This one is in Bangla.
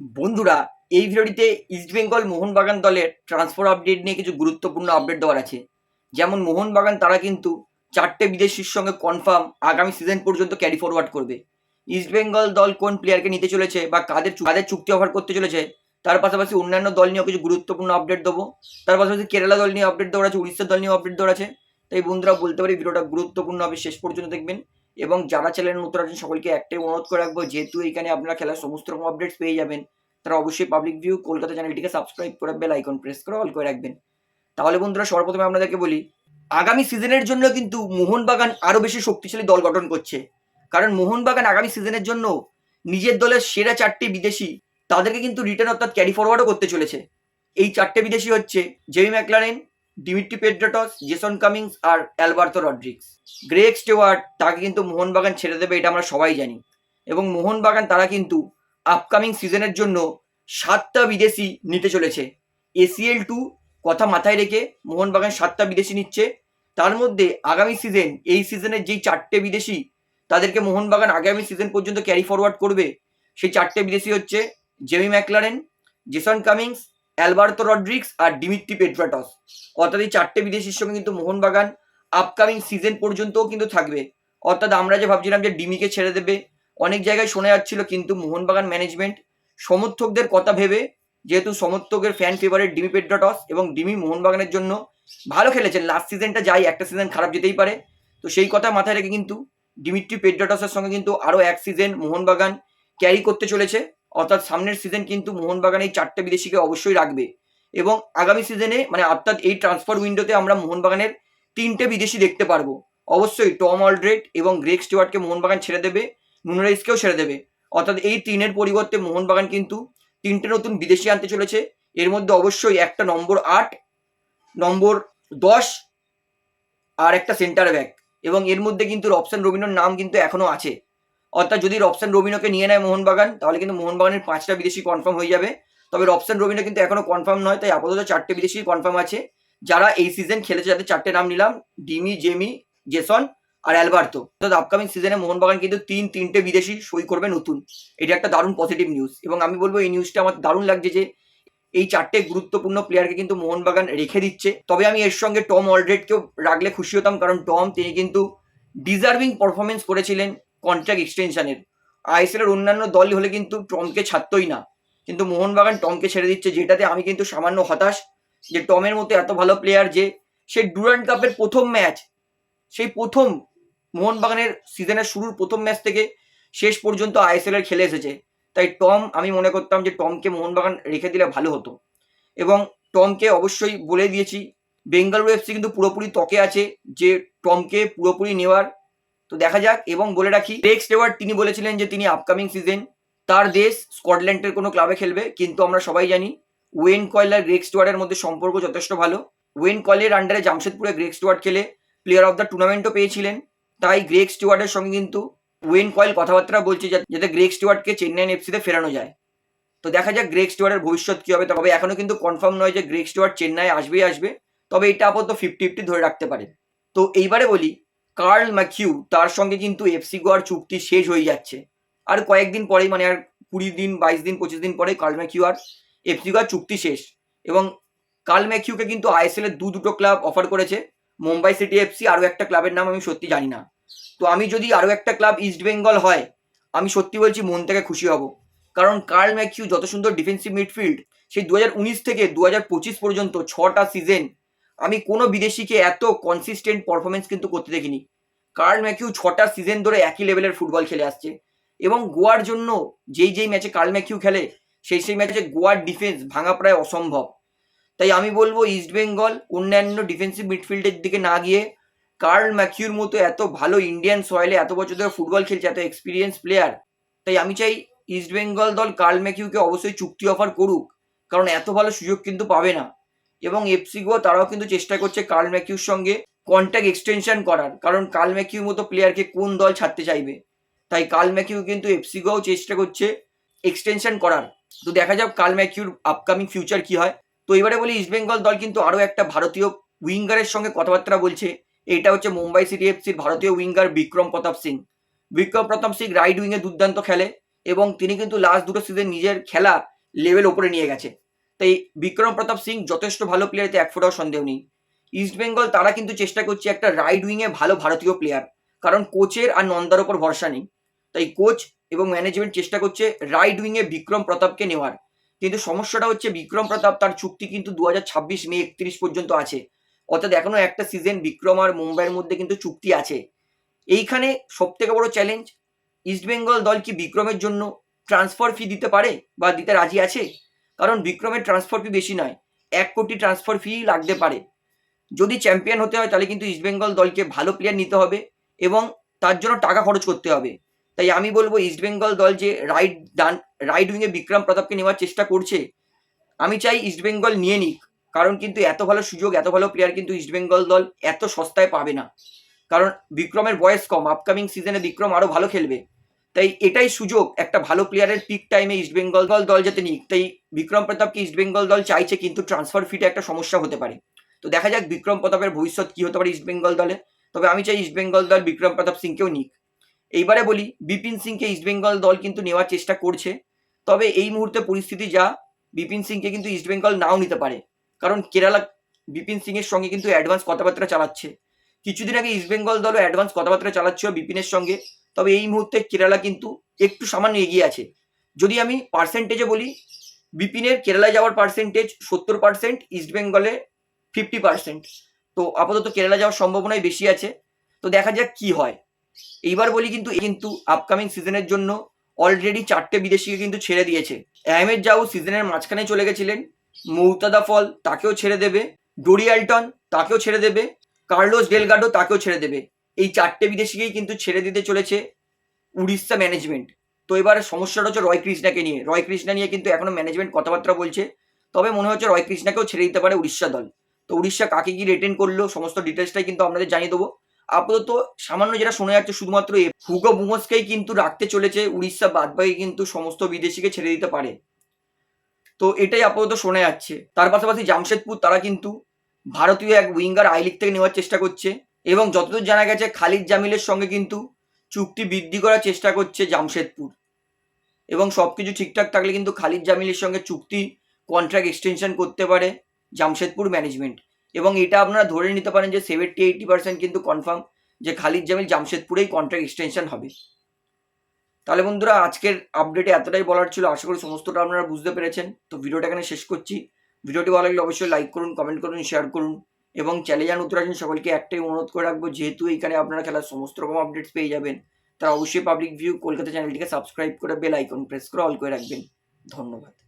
বন্ধুরা, এই ভিডিওটিতে ইস্টবেঙ্গল মোহনবাগান দলের ট্রান্সফার আপডেট নিয়ে কিছু গুরুত্বপূর্ণ আপডেট দেওয়ার আছে। যেমন মোহনবাগান তারা কিন্তু চারটে বিদেশির সঙ্গে কনফার্ম আগামী সিজন পর্যন্ত ক্যারি ফরওয়ার্ড করবে। ইস্টবেঙ্গল দল কোন প্লেয়ারকে নিতে চলেছে বা কাদের কাদের চুক্তি অফার করতে চলেছে, তার পাশাপাশি অন্যান্য দল নিয়েও কিছু গুরুত্বপূর্ণ আপডেট দেবো। তার পাশাপাশি কেরালা দল নিয়ে আপডেট দেওয়ার আছে, উড়িষ্যার দল নিয়ে আপডেট দেওয়ার আছে। তাই বন্ধুরা বলতে পারি, ভিডিওটা গুরুত্বপূর্ণ হবে, শেষ পর্যন্ত দেখবেন। এবং যারা চ্যানেল নতুন আছেন, সকলকে একটাই অনুরোধ করে রাখব, যেহেতু এখানে আপনারা খেলার সমস্ত রকম আপডেটস পেয়ে যাবেন, তারা অবশ্যই পাবলিক ভিউ কলকাতা চ্যানেলটিকে সাবস্ক্রাইব করে বেল আইকন প্রেস করে অল করে রাখবেন। তাহলে বন্ধুরা, সর্বপ্রথমে আপনাদেরকে বলি, আগামী সিজনের জন্য কিন্তু মোহনবাগান আরও বেশি শক্তিশালী দল গঠন করছে। কারণ মোহনবাগান আগামী সিজনের জন্য নিজের দলের সেরা চারটি বিদেশি, তাদেরকে কিন্তু রিটার্ন অর্থাৎ ক্যারি ফরওয়ার্ডও করতে চলেছে। এই চারটে বিদেশি হচ্ছে Jamie McLaren Dimitri Petratos Jason Cummings আর অ্যালবার্তো রড্রিক্স গ্রেক স্টেওয়ার্ট তাকে কিন্তু মোহনবাগান ছেড়ে দেবে, এটা আমরা সবাই জানি। এবং মোহনবাগান, তারা কিন্তু আপকামিং সিজনের জন্য সাতটা বিদেশি নিতে চলেছে। এসিএল টু কথা মাথায় রেখে মোহনবাগান সাতটা বিদেশি নিচ্ছে। তার মধ্যে আগামী সিজন এই সিজনের যেই চারটে বিদেশি, তাদেরকে মোহনবাগান আগামী সিজন পর্যন্ত ক্যারি ফরওয়ার্ড করবে, সেই চারটে বিদেশি হচ্ছে Jamie McLaren Jason Cummings Alberto Rodriguez আর ডিমিট্রি পেট্রাটস। অর্থাৎ এই চারটে বিদেশির সঙ্গে কিন্তু মোহনবাগান আপকামিং সিজন পর্যন্তও কিন্তু থাকবে। অর্থাৎ আমরা যে ভাবছিলাম যে ডিমিকে ছেড়ে দেবে, অনেক জায়গায় শোনা যাচ্ছিল কিন্তু মোহনবাগান ম্যানেজমেন্ট সমর্থকদের কথা ভেবে, যেহেতু সমর্থকের ফ্যান ফেভারিট ডিমি পেড্রাটস এবং ডিমি মোহনবাগানের জন্য ভালো খেলেছেন। লাস্ট সিজনটা যাই, একটা সিজন খারাপ যেতেই পারে। তো সেই কথা মাথায় রেখে কিন্তু ডিমিট্রি পেড্রাটসের সঙ্গে কিন্তু আরও এক সিজন মোহনবাগান ক্যারি করতে চলেছে। অর্থাৎ সামনের সিজন কিন্তু মোহনবাগান এই চারটে বিদেশিকে অবশ্যই রাখবে। এবং আগামী সিজনে মানে অর্থাৎ এই ট্রান্সফার উইন্ডোতে আমরা মোহনবাগানের তিনটে বিদেশি দেখতে পারব। অবশ্যই টম অলড্রেড এবং গ্রেক স্টুয়ার্টকে মোহনবাগান ছেড়ে দেবে নুনারাইসকেও ছেড়ে দেবে। অর্থাৎ এই তিনের পরিবর্তে মোহনবাগান কিন্তু তিনটে নতুন বিদেশি আনতে চলেছে। এর মধ্যে অবশ্যই একটা নম্বর আট, নম্বর দশ আর একটা সেন্টার ব্যাক এবং এর মধ্যে কিন্তু রবসান রবিনোর নাম কিন্তু এখনও আছে। অর্থাৎ যদি রবসান রবিনোকে নিয়ে নেয় মোহনবাগান, তাহলে কিন্তু মোহনবাগানের পাঁচটা বিদেশি কনফার্ম হয়ে যাবে। তবে রবসান রবিনো কিন্তু এখনও কনফার্ম নয়, তাই আপাতত চারটে বিদেশি কনফার্ম আছে। যারা এই সিজন খেলেছে, যাদের চারটে নাম নিলাম, ডিমি, জেমি, জেসন আর অ্যালবার্তো। অর্থাৎ আপকামিং সিজনে মোহনবাগান কিন্তু তিন, তিনটে বিদেশি সই করবে নতুন। এটা একটা দারুণ পজিটিভ নিউজ এবং আমি বলব, এই নিউজটা আমার দারুণ লাগছে যে, এই চারটে গুরুত্বপূর্ণ প্লেয়ারকে কিন্তু মোহনবাগান রেখে দিচ্ছে। তবে আমি এর সঙ্গে টম অলরেডকেও রাখলে খুশি হতাম, কারণ টম তিনি কিন্তু ডিজার্ভিং পারফরমেন্স করেছিলেন। কন্ট্রাক্ট এক্সটেনশনের আইএসএল এর অন্যান্য দল হলে কিন্তু টমকে ছাড়তই না। কিন্তু মোহনবাগান টমকে ছেড়ে দিচ্ছে, যেটাতে আমি কিন্তু সামান্য হতাশ যে টমের মতো এত ভালো প্লেয়ার যে সে ডুরান্ড কাপের প্রথম ম্যাচ সেই প্রথম মোহনবাগানের সিজনের শুরুর প্রথম ম্যাচ থেকে শেষ পর্যন্ত আইএসএল এর খেলে এসেছে। তাই টম, আমি মনে করতাম যে টমকে মোহনবাগান রেখে দিলে ভালো হতো। এবং টমকে অবশ্যই বলে দিয়েছি বেঙ্গালুরু এফসি কিন্তু পুরোপুরি তকে আছে, যে টমকে পুরোপুরি নেওয়ার তো দেখা যাক, এবং বলে রাখি টেক্স স্টেওয়ার্ড তিনি বলেছিলেন যে তিনি আপকামিং সিজন তার দেশ স্কটল্যান্ডের কোনো ক্লাবে খেলবে, কিন্তু আমরা সবাই জানি, ওয়েন কয়েল আর গ্রেক স্টুয়ার্ডের মধ্যে সম্পর্ক যথেষ্ট ভালো। ওয়েন কয়েলের আন্ডারে জামশেদপুরে গ্রেক স্টুয়ার্ড খেলে প্লেয়ার অফ দ্য টুর্নামেন্টও পেয়েছিলেন। তাই গ্রেক স্টুয়ার্ডের সঙ্গে কিন্তু ওয়েন কয়েল কথাবার্তা বলছে যাতে গ্রেক স্টুয়ার্ডকে চেন্নাইন এফসিতে ফেরানো যায়। তো দেখা যাক গ্রেক স্টুয়ার্ডের ভবিষ্যৎ কী হবে, তবে এখনও কিন্তু কনফার্ম নয় যে গ্রেক স্টুয়ার্ড চেন্নাই আসবেই আসবে, তবে এটা আপাতত ফিফটি ফিফটি ধরে রাখতে পারে। তো এইবারে বলি কার্ল ম্যাকিউ তার সঙ্গে কিন্তু এফসি গোয়ার চুক্তি শেষ হয়ে যাচ্ছে। আর কয়েকদিন পরেই মানে আর কুড়ি দিন, বাইশ দিন, পঁচিশ দিন পরেই কার্ল ম্যাকিউ আর এফসি গোয়ার চুক্তি শেষ। এবং কার্ল ম্যাকিউকে কিন্তু আইএসএল এর দু দুটো ক্লাব অফার করেছে, মুম্বাই সিটি এফসি আরও একটা ক্লাবের নাম আমি সত্যি জানি না। তো আমি যদি আরও একটা ক্লাব ইস্ট বেঙ্গল হয়, আমি সত্যি বলছি মন থেকে খুশি হব। কারণ কার্ল ম্যাকিউ যত সুন্দর ডিফেন্সিভ মিডফিল্ড সেই দু হাজার উনিশ থেকে দু পঁচিশ পর্যন্ত ছটা সিজন আমি কোনো বিদেশিকে এত কনসিস্টেন্ট পারফরমেন্স কিন্তু করতে দেখিনি। কার্ল ম্যাকিউ ছটা সিজন ধরে একই লেভেলের ফুটবল খেলে আসছে। এবং গোয়ার জন্য যেই যেই ম্যাচে কার্ল ম্যাকিউ খেলে, সেই সেই ম্যাচে গোয়ার ডিফেন্স ভাঙা প্রায় অসম্ভব। তাই আমি বলব ইস্ট বেঙ্গল অন্যান্য ডিফেন্সিভ মিডফিল্ডের দিকে না গিয়ে কার্ল ম্যাকিউর মতো এত ভালো ইন্ডিয়ান সয়েলে এত বছর ধরে ফুটবল খেলছে, এত এক্সপিরিয়েন্স প্লেয়ার তাই আমি চাই ইস্ট বেঙ্গল দল কার্ল ম্যাকিউকে অবশ্যই চুক্তি অফার করুক। কারণ এত ভালো সুযোগ কিন্তু পাবে না। এবং এফসি গো তারাও কিন্তু চেষ্টা করছে কার্ল ম্যাকিউর সঙ্গে কন্ট্যাক্ট এক্সটেনশন করার। কারণ কার্ল ম্যাকিউর মতো প্লেয়ারকে কোন দল ছাড়তে চাইবে? তাই কার্ল ম্যাকিউ কিন্তু এফসি গোও চেষ্টা করছে এক্সটেনশন করার। তো দেখা যাক কার্ল ম্যাকিউর আপকামিং ফিউচার কি হয়। তো এবারে বলি ইস্টবেঙ্গল দল কিন্তু আরও একটা ভারতীয় উইঙ্গারের সঙ্গে কথাবার্তা বলছে। এটা হচ্ছে মুম্বাই সিটি এফসির ভারতীয় উইঙ্গার বিক্রম প্রতাপ সিং বিক্রম প্রতাপ সিং রাইট উইংয়ে দুর্দান্ত খেলে এবং তিনি কিন্তু লাস্ট দুটো সিজন নিজের খেলা লেভেল ওপরে নিয়ে গেছে। তাই বিক্রম প্রতাপ সিং যথেষ্ট ভালো প্লেয়ার এক ফোটাও সন্দেহ নেই। ইস্ট বেঙ্গল তারা কিন্তু চেষ্টা করছে একটা রাইট উইংয়ে ভালো ভারতীয় প্লেয়ার কারণ কোচের আর নন্দার ওপর ভরসা নেই। তাই কোচ এবং ম্যানেজমেন্ট চেষ্টা করছে রাইট উইংয়ে বিক্রম প্রতাপকে নেওয়ার। কিন্তু সমস্যাটা হচ্ছে বিক্রম প্রতাপ তার চুক্তি কিন্তু দু হাজার ছাব্বিশ মে একত্রিশ পর্যন্ত আছে। অর্থাৎ এখনও একটা সিজন বিক্রম আর মুম্বাইয়ের মধ্যে কিন্তু চুক্তি আছে। এইখানে সব থেকে বড় চ্যালেঞ্জ ইস্টবেঙ্গল দল কি বিক্রমের জন্য ট্রান্সফার ফি দিতে পারে বা দিতে রাজি আছে? কারণ বিক্রমের ট্রান্সফার ফি বেশি নয়। এক কোটি ট্রান্সফার ফি লাগতে পারে। যদি চ্যাম্পিয়ন হতে হয়, তাহলে কিন্তু ইস্টবেঙ্গল দলকে ভালো প্লেয়ার নিতে হবে এবং তার জন্য টাকা খরচ করতে হবে। তাই আমি বলব ইস্টবেঙ্গল দল যে রাইট ডান রাইট উইংয়ে বিক্রম প্রতাপকে নেওয়ার চেষ্টা করছে, আমি চাই ইস্টবেঙ্গল নিয়ে নিক। কারণ কিন্তু এত ভালো সুযোগ, এত ভালো প্লেয়ার কিন্তু ইস্টবেঙ্গল দল এত সস্তায় পাবে না। কারণ বিক্রমের বয়স কম আপকামিং সিজনে বিক্রম আরও ভালো খেলবে। তাই এটাই সুযোগ, একটা ভালো প্লেয়ারের পিক টাইমে ইস্টবেঙ্গল দল দল যাতে নিক তাই বিক্রম প্রতাপকে ইস্টবেঙ্গল দল চাইছে কিন্তু ট্রান্সফার ফিটা একটা সমস্যা হতে পারে। তো দেখা যাক বিক্রম প্রতাপের ভবিষ্যৎ কি হতে পারে ইস্টবেঙ্গল দলে। তবে আমি চাই ইস্টবেঙ্গল দল বিক্রম প্রতাপ সিংকেও নিক। এইবারে বলি, বিপিন সিংকে ইস্টবেঙ্গল দল কিন্তু নেওয়ার চেষ্টা করছে। তবে এই মুহূর্তে পরিস্থিতি যা, বিপিন সিংকে কিন্তু ইস্টবেঙ্গল নাও নিতে পারে। কারণ কেরালা বিপিন সিংয়ের সঙ্গে কিন্তু অ্যাডভান্স কথাবার্তা চালাচ্ছে। কিছুদিন আগে ইস্টবেঙ্গল দলও অ্যাডভান্স কথাবার্তা চালাচ্ছিল বিপিনের সঙ্গে। তবে এই মুহূর্তে কেরালা কিন্তু একটু সামান্য এগিয়ে আছে। যদি আমি পার্সেন্টেজে বলি, বিপিনের কেরালায় যাওয়ার পার্সেন্টেজ সত্তর পার্সেন্ট ইস্টবেঙ্গলে ফিফটি পার্সেন্ট তো আপাতত কেরালা যাওয়ার সম্ভাবনাই বেশি আছে। তো দেখা যাক কি হয়। এইবার বলি কিন্তু কিন্তু আপকামিং সিজনের জন্য অলরেডি চারটে বিদেশিকে কিন্তু ছেড়ে দিয়েছে। আহমেদ জাউ সিজনের মাঝখানে চলে গেছিলেন মৌতাদা ফল তাকেও ছেড়ে দেবে ডোরিয়ালটন তাকেও ছেড়ে দেবে, কার্লোস ডেলগাডো তাকেও ছেড়ে দেবে। এই চারটে বিদেশিকেই কিন্তু ছেড়ে দিতে চলেছে উড়িষ্যা ম্যানেজমেন্ট তো এবার সমস্যাটা হচ্ছে রয় কৃষ্ণাকে নিয়ে। রয় কৃষ্ণা নিয়ে কিন্তু এখনও ম্যানেজমেন্ট কথাবার্তা বলছে, তবে মনে হচ্ছে রয় কৃষ্ণাকেও ছেড়ে দিতে পারে উড়িষ্যা দল। তো উড়িষ্যা কাকে কি রিটেন করল, সমস্ত ডিটেলসটাই কিন্তু আপনাদের জানিয়ে দেবো। আপাতত সামান্য যেটা শোনা যাচ্ছে শুধুমাত্র এ হুগো বুমসকেই কিন্তু রাখতে চলেছে উড়িষ্যা, বাদবাকি কিন্তু সমস্ত বিদেশিকে ছেড়ে দিতে পারে। তো এটাই আপাতত শোনা যাচ্ছে। তার পাশাপাশি জামশেদপুর তারা কিন্তু ভারতীয় এক উইঙ্গার আই লিগ থেকে নেওয়ার চেষ্টা করছে। এবং যতদূর জানা গেছে, খালিদ জামিলের সঙ্গে কিন্তু চুক্তি বৃদ্ধি করার চেষ্টা করছে জামশেদপুর। এবং সব কিছু ঠিকঠাক থাকলে কিন্তু খালিদ জামিলের সঙ্গে চুক্তি কন্ট্রাক্ট এক্সটেনশন করতে পারে জামশেদপুর ম্যানেজমেন্ট এবং এটা আপনারা ধরে নিতে পারেন যে সেভেন্টি এইটি পার্সেন্ট কিন্তু কনফার্ম যে খালিদ জামিল জামশেদপুরেই কন্ট্রাক্ট এক্সটেনশন হবে। তাহলে বন্ধুরা, আজকের আপডেটে এতটাই বলার ছিল। আশা করি সমস্তটা আপনারা বুঝতে পেরেছেন। তো ভিডিওটা এখানে শেষ করছি। ভিডিওটি ভালো লাগলে অবশ্যই লাইক করুন কমেন্ট করুন শেয়ার করুন। এবং চ্যালেঞ্জ যান আছেন, সকলকে একটাই অনুরোধ করে রাখব, যেহেতু এইখানে আপনারা খেলার সমস্ত রকম আপডেটস পেয়ে যাবেন, তারা অবশ্যই পাবলিক ভিউ কলকাতা চ্যানেলটিকে সাবস্ক্রাইব করে বেল আইকন প্রেস করে অল করে রাখবেন। ধন্যবাদ।